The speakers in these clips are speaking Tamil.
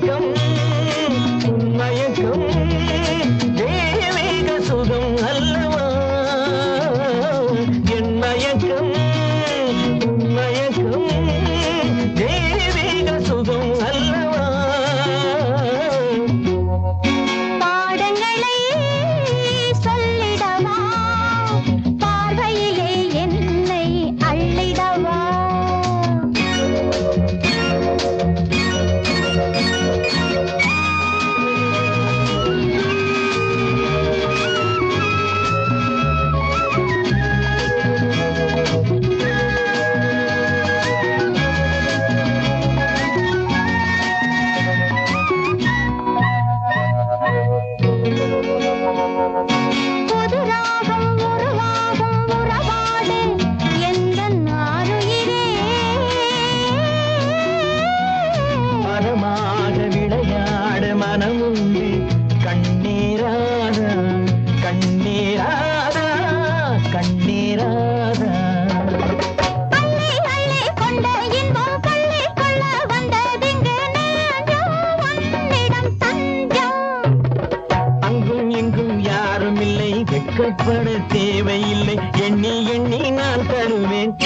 மயக்கம் உன் மயக்கம் வெட்கப்பட தேவையில்லை. எண்ணி எண்ணி நான் தருவேன்.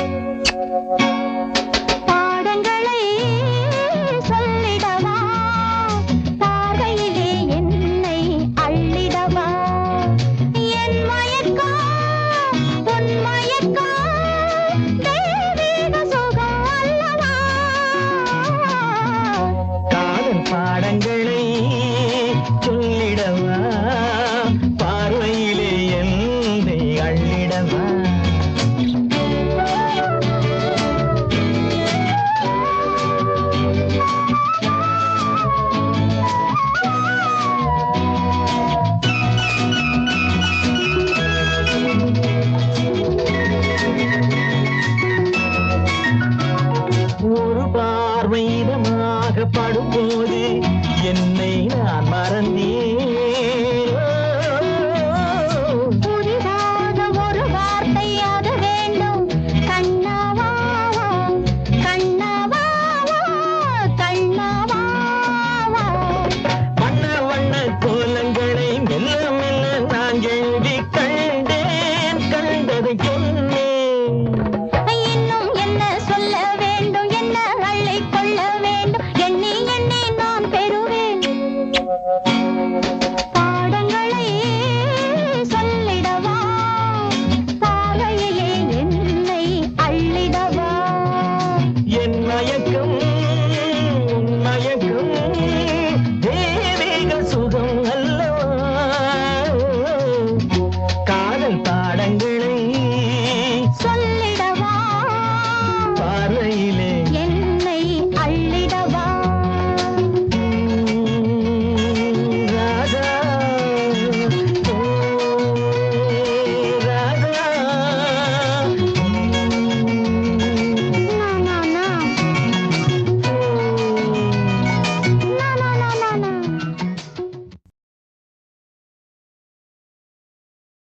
நான் மறந்தேன் நாயக்க